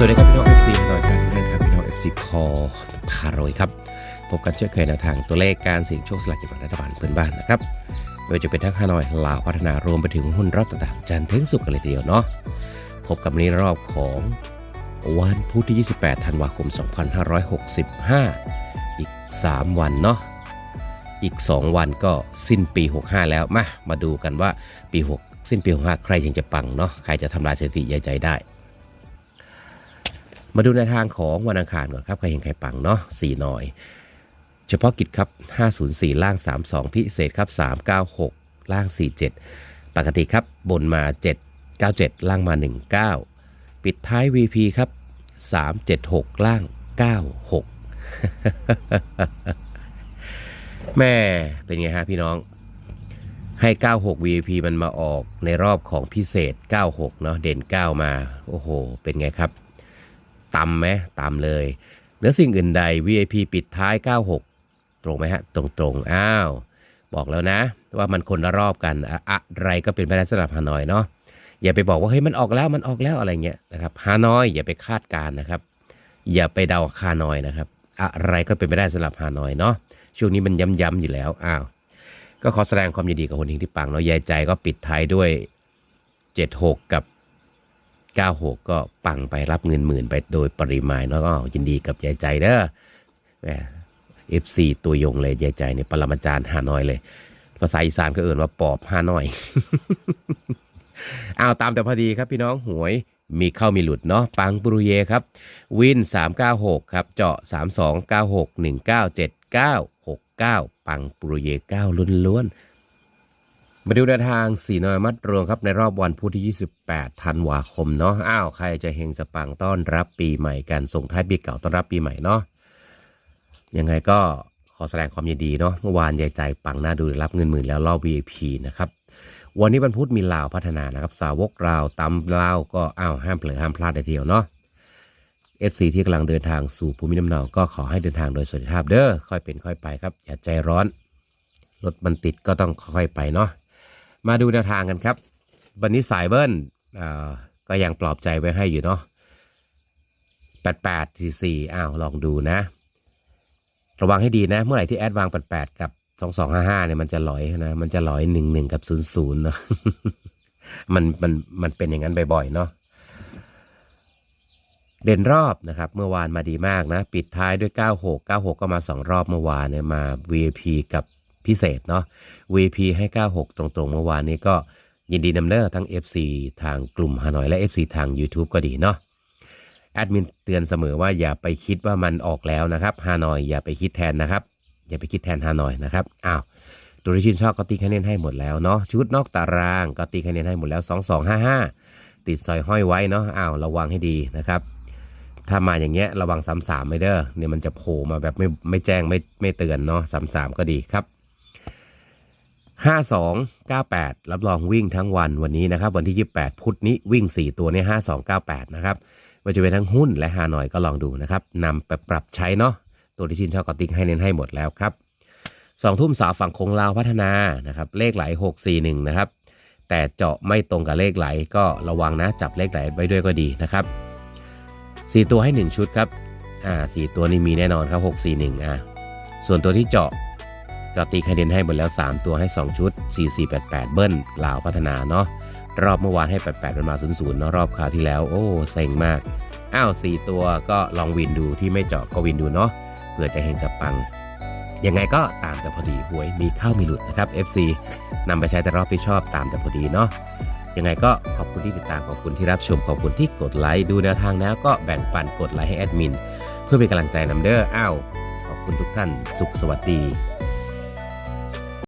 สวัสดีครับพี่น้อง FC หน่อยครับนั่นครับพี่น้อง FC พอพารวยครับพบกันเช่นเคยในทางตัวเลขการเสี่ยงโชคสลากกินแบ่งรัฐบาลเพื่อนบ้านนะครับไม่ว่าจะเป็นทั้งฮานอยลาวพัฒนารวมไปถึงหุ้นรอบต่างๆจันทร์ถึงสุกกันเลยทีเดียวเนาะพบกับนี้รอบของวันพุธที่ 28 ธันวาคม 2565 อีก 3 วันเนาะอีก 2 วันก็สิ้นปี 65 แล้วมามาดูกันว่าปี 6 สิ้นปี 65 ใครยังจะปังเนาะใครจะทำลายสถิติใหญ่ใจได้ มาดูในทางของวันอังคารก่อนครับใครเห็นใครปังเนาะ4หน่อย เฉพาะกิจครับ 504 ล่าง 32 พิเศษครับ 396 ล่าง 47 ปกติครับบนมา 797 ล่างมา 19 ปิดท้าย VP ครับ 376 ล่าง 96 แม่เป็นไงฮะพี่น้องให้ 96 VP มันมาออกในรอบของพิเศษ 96 เนาะ เด่น 9 มา โอ้โห เป็นไงครับ ต่ำไหมต่ำเลยเหนือสิ่งอื่นใด VIP ปิดท้าย 96 ตรงไหมฮะ ตรงตรงอ้าว บอกแล้วนะ ว่ามันคนละรอบกันอะอะไรก็เป็นไปได้สำหรับฮานอยเนาะอย่าไปบอกว่าเฮ้ยมันออกแล้วมันออกแล้วอะไรเงี้ยนะครับฮานอยอย่าไปคาดการนะครับ อย่าไปเดาคานอยนะครับ อะไรก็เป็นไปได้สำหรับฮานอยเนาะช่วงนี้มันย้ำๆอยู่แล้วอ้าวก็ขอแสดงความยินดีกับคนที่ปังเนาะยายใจก็ปิดท้ายด้วย 76 กับ 96 ก็ปังไปรับเงินหมื่นไปโดยปริมาณแล้วก็ยินดีกับยายใจเด้อแหม FC ตัวยงเลยยายใจเนี่ยปรมาจารย์ฮานอยเลย ภาษาอีสานก็เอ่นว่าปอบฮานอยเอาตามแต่พอดีครับพี่น้องหวยมีเข้ามีหลุดเนาะปังปรุเยครับ วิน 396 ครับ เจาะ 3296 197969 ปังปรุเย9ล้วนๆ มาดูแนวทางสีนอยมัดรวมครับในรอบวันพุธที่ 28 ธันวาคมเนาะ อ้าว ใครจะเฮงจะปังต้อนรับปีใหม่กันส่งท้ายปีเก่าต้อนรับปีใหม่เนาะ ยังไงก็ขอแสดงความยินดีเนาะ เมื่อวานยายใจปังหน้าดูรับเงินหมื่นแล้วรอบ VIP นะครับ วันนี้วันพุธมีลาวพัฒนานะครับ สาวกลาวตำลาวก็อ้าวห้ามเผลอห้ามพลาดในเดียวเนาะ FC ที่กำลังเดินทางสู่ภูมิลำเนาก็ขอให้เดินทางโดยสวัสดิภาพเด้อ ค่อยเป็นค่อยไปครับ อย่าใจร้อน รถมันติดก็ต้องค่อยไปเนาะ มาดูแนวทางกันครับ วันนี้สายเบิ้ลก็ยังปลอบใจไว้ให้อยู่เนาะ88 44อ้าวลองดูนะ ระวังให้ดีนะ เมื่อไหร่ที่แอดวาง88กับ2255เนี่ยมันจะลอยนะ มันจะลอย11กับ00เนาะมันมันมันเป็นอย่างนั้นบ่อยๆเนาะเด่นรอบนะครับ เมื่อวานมาดีมากนะ ปิดท้ายด้วย 96 96 ก็มา 2 รอบเมื่อวานเนี่ยมา VIP กับ พิเศษเนาะ VP ให้ 96 ตรงๆ เมื่อวานนี้ก็ยินดีนำเน้อทั้ง FC ทางกลุ่มฮานอยและ FC ทาง YouTube ก็ดีเนาะแอดมินเตือนเสมอว่าอย่าไปคิดว่ามันออกแล้วนะครับฮานอยอย่าไปคิดแทนนะครับ อย่าไปคิดแทนฮานอยนะครับอ้าวตัวที่ชื่นชอบก็ตีคะแนนให้หมดแล้วเนาะชุดนอกตารางก็ตีคะแนนให้หมดแล้ว 2255 ติดสอยห้อยไว้เนาะอ้าวระวังให้ดีนะครับถ้ามาอย่างเงี้ยระวัง33ไม่เด้อเนี่ยมันจะโผล่มาแบบไม่ไม่แจ้งไม่ไม่เตือนเนาะ33ก็ดีครับ 5298 รับรองวิ่งทั้งวันวันนี้นะครับ วันที่ 28 พุธนี้วิ่ง 4 ตัวเนี่ย5298 นะครับว่าจะเป็นทั้งหุ้นและฮานอยก็ลองดูนะครับนำไปปรับใช้เนาะตัวที่ชินชอบก็ติ๊กให้เน้นให้หมดแล้วครับสองทุ่มสาวฝั่งคงลาวพัฒนานะครับเลขไหล 641 นะครับ แต่เจาะไม่ตรงกับเลขไหลก็ระวังนะจับเลขไหลไว้ด้วยก็ดีนะครับ 4 ตัวให้ 1 ชุดครับอ่าสตัวนี้มีแน่นอนครับ 641อ่าส่วนตัวที่เจาะ ก็ตีคะแนนให้หมดแล้ว 3 ตัวให้ 2 ชุด 4488 เบิ้ลลาวพัฒนาเนาะรอบเมื่อวานให้ 88มันมา 00เนาะรอบคราวที่แล้ว โอ้เซ็งมาก อ้าว 4 ตัวก็ลองวินดูที่ไม่เจาะก็วินดูเนาะเผื่อจะเห็นจะปังยังไงก็ตามแต่พอดีหวยมีเข้ามีหลุดนะครับ FC นำไปใช้แต่รอบที่ชอบตามแต่พอดีเนาะยังไงก็ขอบคุณที่ติดตามขอบคุณที่รับชมขอบคุณที่กดไลค์ดูแนวทางแล้วก็แบ่งปันกดไลค์ให้แอดมิน เพื่อเป็นกำลังใจนำเด้ออ้าวขอบคุณทุกท่าน สุขสวัสดี